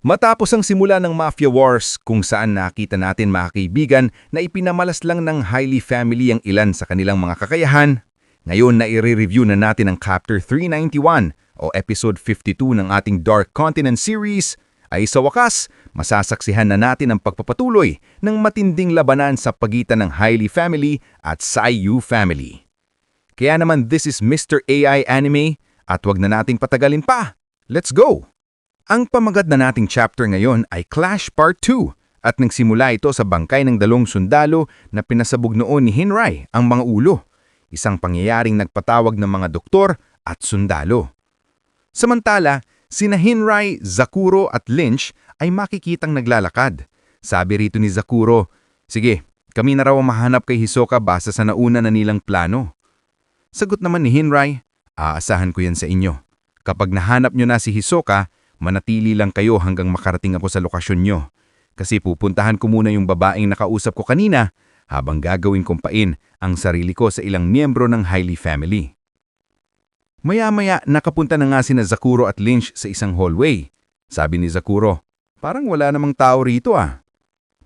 Matapos ang simula ng Mafia Wars kung saan nakita natin mga kaibigan na ipinamalas lang ng Highly Family ang ilan sa kanilang mga kakayahan, ngayon na i-review na natin ang Chapter 391 o Episode 52 ng ating Dark Continent series, ay sa wakas, masasaksihan na natin ang pagpapatuloy ng matinding labanan sa pagitan ng Highly Family at Saiyu Family. Kaya naman this is Mr. AI Anime at wag na nating patagalin pa. Let's go! Ang pamagat na nating chapter ngayon ay Clash Part 2 at nagsimula ito sa bangkay ng dalong sundalo na pinasabog noon ni Hinray ang mga ulo, isang pangyayaring nagpatawag ng mga doktor at sundalo. Samantala, sina Hinray, Zakuro at Lynch ay makikitang naglalakad. Sabi rito ni Zakuro, Sige, kami na raw mahanap kay Hisoka base sa nauna na nilang plano. Sagot naman ni Hinray, Aasahan ko yan sa inyo. Kapag nahanap nyo na si Hisoka, manatili lang kayo hanggang makarating ako sa lokasyon nyo. Kasi pupuntahan ko muna yung babaeng nakausap ko kanina habang gagawin kong pain ang sarili ko sa ilang miyembro ng Highly Family. Maya-maya nakapunta na nga sina Zakuro at Lynch sa isang hallway. Sabi ni Zakuro, parang wala namang tao rito ah.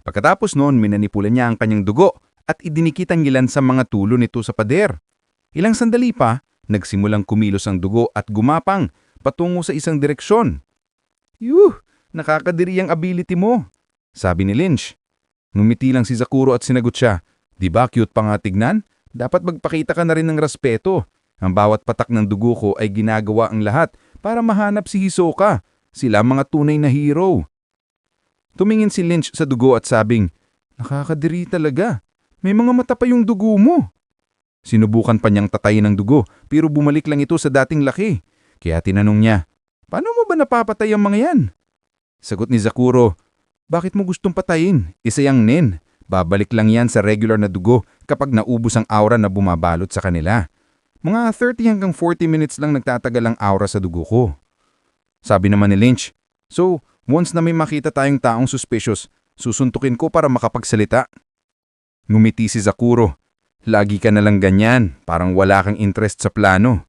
Pagkatapos noon, minanipulan niya ang kanyang dugo at idinikit ang ilan sa mga tulo nito sa pader. Ilang sandali pa, nagsimulang kumilos ang dugo at gumapang patungo sa isang direksyon. Yuh, nakakadiri ang ability mo, sabi ni Lynch. Ngumiti lang si Zakuro at sinagot siya, Di ba cute pa nga tignan? Dapat magpakita ka na rin ng respeto. Ang bawat patak ng dugo ko ay ginagawa ang lahat para mahanap si Hisoka. Sila mga tunay na hero. Tumingin si Lynch sa dugo at sabing, Nakakadiri talaga. May mga mata pa yung dugo mo. Sinubukan pa niyang tatayin ang dugo pero bumalik lang ito sa dating laki. Kaya tinanong niya, Paano mo ba napapatay ang mga yan? Sagot ni Zakuro, Bakit mo gustong patayin? Isa yang nin. Babalik lang yan sa regular na dugo kapag naubos ang aura na bumabalot sa kanila. Mga 30 hanggang 40 minutes lang nagtatagal ang aura sa dugo ko. Sabi naman ni Lynch, So, once na may makita tayong taong suspicious, susuntukin ko para makapagsalita. Ngumiti si Zakuro. Lagi ka na lang ganyan, parang wala kang interest sa plano.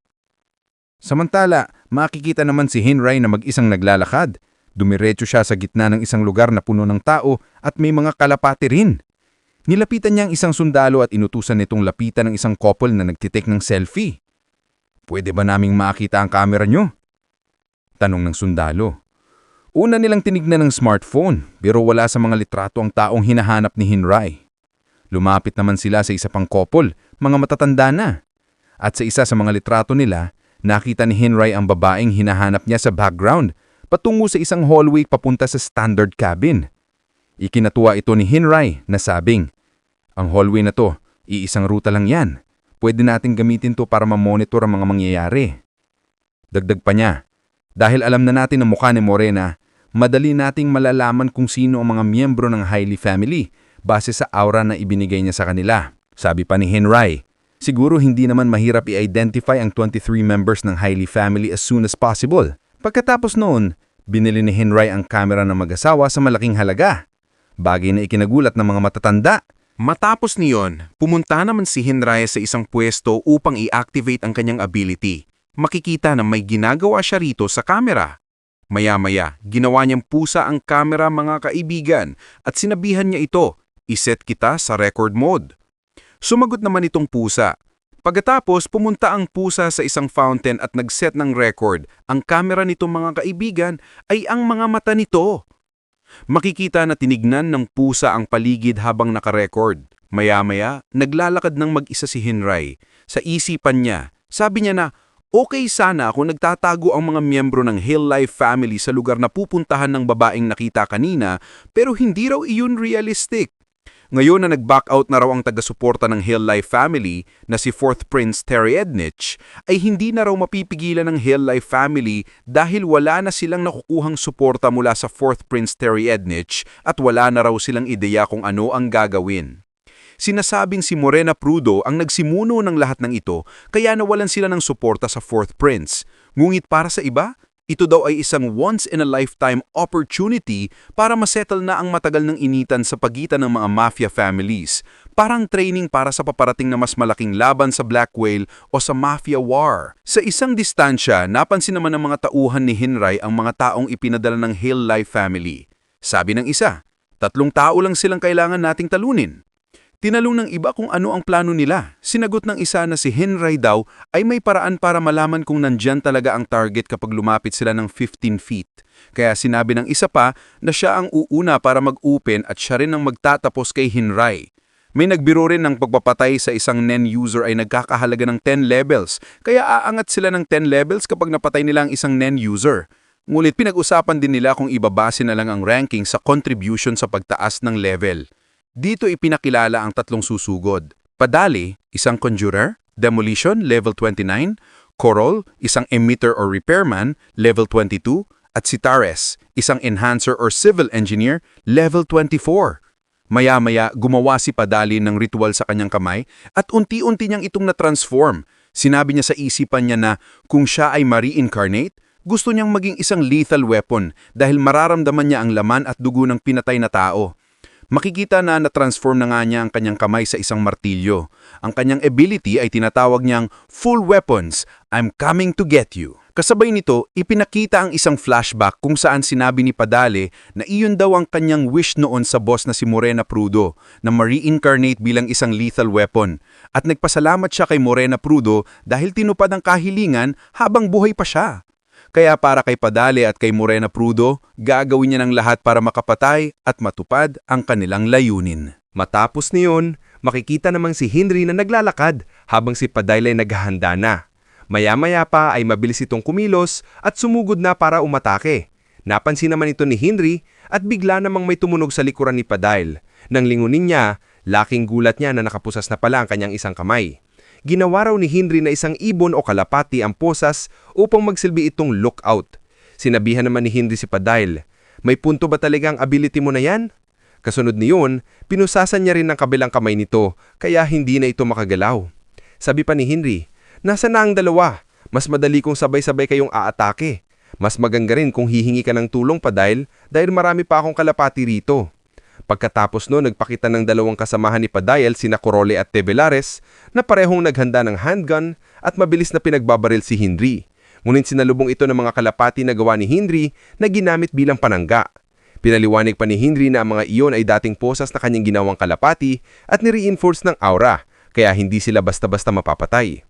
Samantala, makikita naman si Hinray na mag-isang naglalakad. Dumiretso siya sa gitna ng isang lugar na puno ng tao at may mga kalapati rin. Nilapitan niya ang isang sundalo at inutusan nitong lapitan ng isang couple na nagtitek ng selfie. Pwede ba naming makita ang camera nyo? Tanong ng sundalo. Una nilang tinignan ng smartphone pero wala sa mga litrato ang taong hinahanap ni Hinray. Lumapit naman sila sa isa pang couple, mga matatanda na. At sa isa sa mga litrato nila, nakita ni Hinray ang babaeng hinahanap niya sa background patungo sa isang hallway papunta sa standard cabin. Ikinatuwa ito ni Hinray na sabing, Ang hallway na to, iisang ruta lang yan. Pwede natin gamitin to para mamonitor ang mga mangyayari. Dagdag pa niya, dahil alam na natin ang mukha ni Morena, madali nating malalaman kung sino ang mga miyembro ng Highly Family base sa aura na ibinigay niya sa kanila. Sabi pa ni Henry, siguro hindi naman mahirap i-identify ang 23 members ng Highly Family as soon as possible. Pagkatapos noon, binili ni Henry ang kamera ng mag-asawa sa malaking halaga. Bagay na ikinagulat ng mga matatanda. Matapos niyon, pumunta naman si Henry sa isang pwesto upang i-activate ang kanyang ability. Makikita na may ginagawa siya rito sa kamera. Maya-maya, ginawa niyang pusa ang kamera mga kaibigan at sinabihan niya ito, iset kita sa record mode. Sumagot naman itong pusa. Pagkatapos, pumunta ang pusa sa isang fountain at nag-set ng record. Ang kamera nitong mga kaibigan ay ang mga mata nito. Makikita na tinignan ng pusa ang paligid habang nakarecord. Maya-maya, naglalakad ng mag-isa si Henry. Sa isipan niya, sabi niya na, okay sana kung nagtatago ang mga miyembro ng Hill Life family sa lugar na pupuntahan ng babaeng nakita kanina, pero hindi raw iyon realistic. Ngayon na nag-back out na raw ang taga-suporta ng Hill Life family na si 4th Prince Terry Ednich, ay hindi na raw mapipigilan ng Hill Life family dahil wala na silang nakukuhang suporta mula sa 4th Prince Terry Ednich at wala na raw silang ideya kung ano ang gagawin. Sinasabing si Morena Prudo ang nagsimuno ng lahat ng ito kaya nawalan sila ng suporta sa 4th Prince. Ngunit para sa iba, Ito daw ay isang once-in-a-lifetime opportunity para masettle na ang matagal ng initan sa pagitan ng mga mafia families. Parang training para sa paparating na mas malaking laban sa Black Whale o sa Mafia War. Sa isang distansya, napansin naman ng mga tauhan ni Hinray ang mga taong ipinadala ng Hill Life family. Sabi ng isa, tatlong tao lang silang kailangan nating talunin. Tinalong ng iba kung ano ang plano nila. Sinagot ng isa na si Henry daw ay may paraan para malaman kung nandyan talaga ang target kapag lumapit sila ng 15 feet. Kaya sinabi ng isa pa na siya ang uuna para mag-open at siya rin ang magtatapos kay Henry. May nagbiro rin ng pagpapatay sa isang NEN user ay nagkakahalaga ng 10 levels, kaya aangat sila ng 10 levels kapag napatay nila ang isang NEN user. Ngunit pinag-usapan din nila kung ibabase na lang ang ranking sa contribution sa pagtaas ng level. Dito ipinakilala ang tatlong susugod. Padali, isang conjurer, demolition, level 29, Coral, isang emitter or repairman, level 22, at si Tares, isang enhancer or civil engineer, level 24. Maya-maya, gumawa si Padali ng ritual sa kanyang kamay at unti-unti niyang itong na-transform. Sinabi niya sa isipan niya na kung siya ay ma-reincarnate, gusto niyang maging isang lethal weapon dahil mararamdaman niya ang laman at dugo ng pinatay na tao. Makikita na na-transform na nga niya ang kanyang kamay sa isang martilyo. Ang kanyang ability ay tinatawag niyang Full Weapons, I'm coming to get you. Kasabay nito, ipinakita ang isang flashback kung saan sinabi ni Padale na iyon daw ang kanyang wish noon sa boss na si Morena Prudo na ma-reincarnate bilang isang lethal weapon. At nagpasalamat siya kay Morena Prudo dahil tinupad ang kahilingan habang buhay pa siya. Kaya para kay Padale at kay Morena Prudo, gagawin niya ng lahat para makapatay at matupad ang kanilang layunin. Matapos niyon, makikita namang si Henry na naglalakad habang si Padile ay naghahanda na. Maya-maya pa ay mabilis itong kumilos at sumugod na para umatake. Napansin naman ito ni Henry at bigla namang may tumunog sa likuran ni Padile. Nang lingunin niya, laking gulat niya na nakapusas na pala ang kanyang isang kamay. Ginawa raw ni Henry na isang ibon o kalapati ang posas upang magsilbi itong lookout. Sinabihan naman ni Henry si Padile, may punto ba talaga ang ability mo na yan? Kasunod niyon, pinusasan niya rin ng kabilang kamay nito kaya hindi na ito makagalaw. Sabi pa ni Henry, nasa na ang dalawa? Mas madali kung sabay-sabay kayong aatake. Mas maganda rin kung hihingi ka ng tulong pa dahil, dahil marami pa akong kalapati rito. Pagkatapos no, nagpakita ng dalawang kasamahan ni Padayel sina Corole at Tevelares na parehong naghanda ng handgun at mabilis na pinagbabaril si Henry. Ngunit sinalubong ito ng mga kalapati na gawa ni Henry na ginamit bilang panangga. Pinaliwanag pa ni Henry na ang mga iyon ay dating posas na kanyang ginawang kalapati at ni-reinforce ng aura, kaya hindi sila basta-basta mapapatay.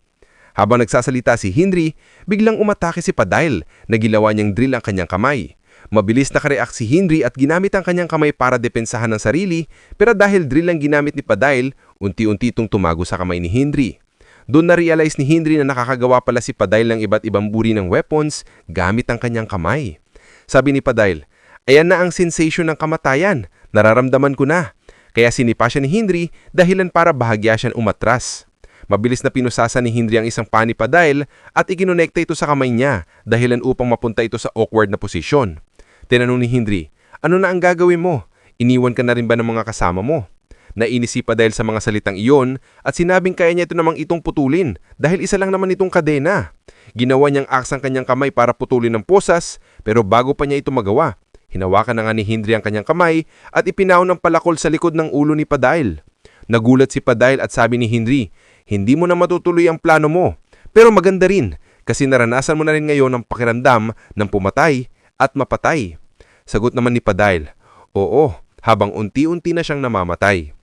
Habang nagsasalita si Henry, biglang umatake si Padayel na gilawa niyang drill ang kanyang kamay. Mabilis na kareact si Henry at ginamit ang kanyang kamay para depensahan ng sarili, pero dahil drill ang ginamit ni Padayel, unti-unti itong tumago sa kamay ni Henry. Doon na-realize ni Henry na nakakagawa pala si Padayel ng iba't ibang buri ng weapons gamit ang kanyang kamay. Sabi ni Padayel, ayan na ang sensation ng kamatayan, nararamdaman ko na. Kaya sinipa siya ni Henry dahilan para bahagya siyang umatras. Mabilis na pinusasa ni Henry ang isang pani Padayel at ikinonekta ito sa kamay niya dahilan upang mapunta ito sa awkward na posisyon. Tinanong ni Henry, ano na ang gagawin mo? Iniwan ka na rin ba ng mga kasama mo? Nainis si dahil sa mga salitang iyon at sinabing kaya niya ito namang itong putulin dahil isa lang naman itong kadena. Ginawa niyang aksang kanyang kamay para putulin ng posas pero bago pa niya ito magawa, hinawakan na nga ni Henry ang kanyang kamay at ipinaw ng palakol sa likod ng ulo ni Padail. Nagulat si Padail at sabi ni Henry, hindi mo na matutuloy ang plano mo. Pero maganda rin kasi naranasan mo na rin ngayon ang pakiramdam ng pumatay at mapatay. Sagot naman ni Padail, oo, habang unti-unti na siyang namamatay.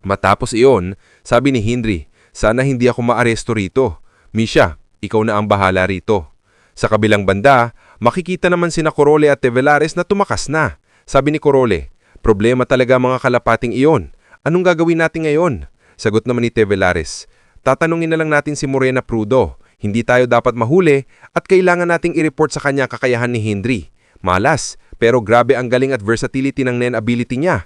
Matapos iyon, sabi ni Henry, sana hindi ako maaresto rito. Misha, ikaw na ang bahala rito. Sa kabilang banda, makikita naman sina Corole at Tevelares na tumakas na. Sabi ni Corole, problema talaga mga kalapating iyon. Anong gagawin natin ngayon? Sagot naman ni Tevelares, tatanungin na lang natin si Morena Prudo. Hindi tayo dapat mahuli at kailangan nating i-report sa kanya kakayahan ni Henry. Malas, pero grabe ang galing at versatility ng Nen ability niya.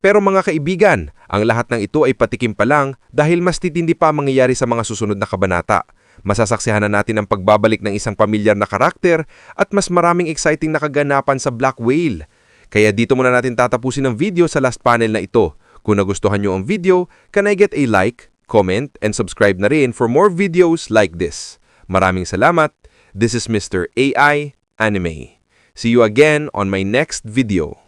Pero mga kaibigan, ang lahat ng ito ay patikim pa lang dahil mas titindi pa ang mangyayari sa mga susunod na kabanata. Masasaksihan na natin ang pagbabalik ng isang pamilyar na karakter at mas maraming exciting na kaganapan sa Black Whale. Kaya dito muna natin tatapusin ang video sa last panel na ito. Kung nagustuhan nyo ang video, can I get a like, comment, and subscribe na rin for more videos like this. Maraming salamat. This is Mr. AI anime. See you again on my next video.